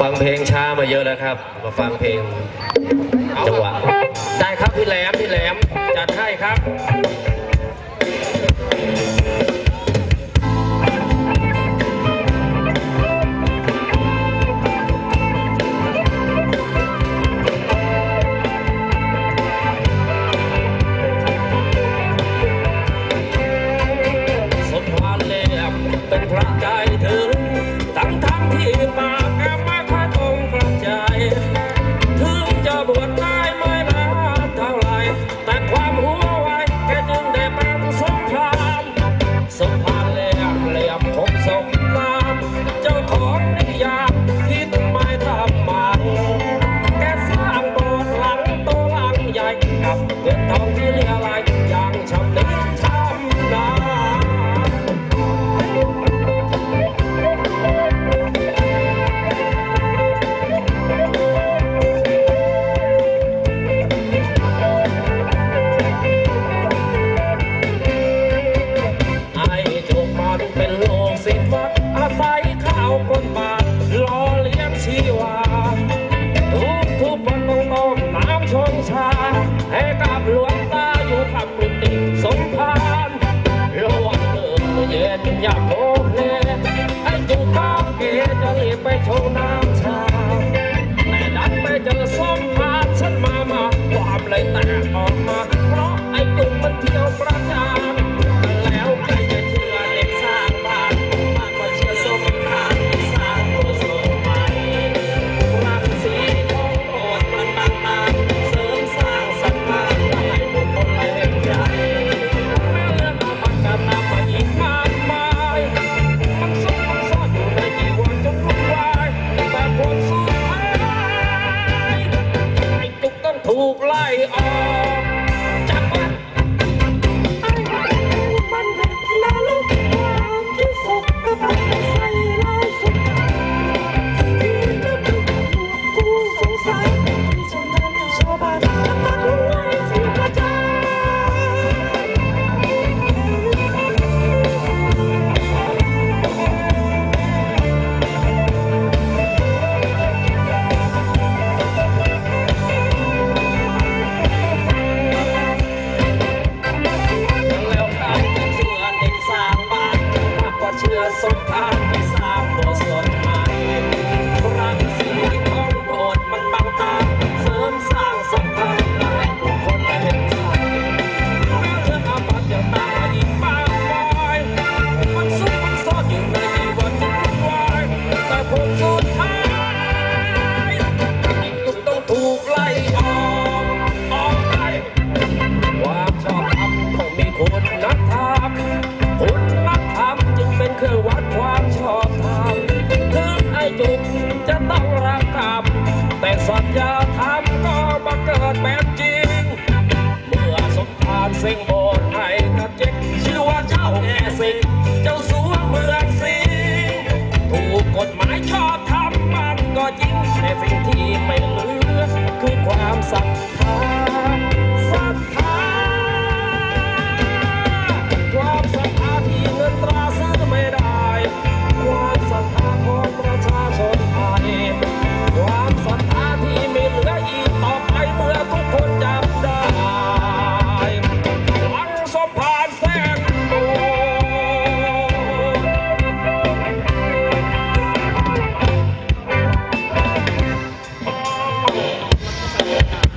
ฟังเพลงช้ามาเยอะแล้วครับ มาฟังเพลงจังหวะ ได้ครับพี่แหลมพี่แหลมจัดให้ครับ ยัไปชมน้ำ awesome. sing more.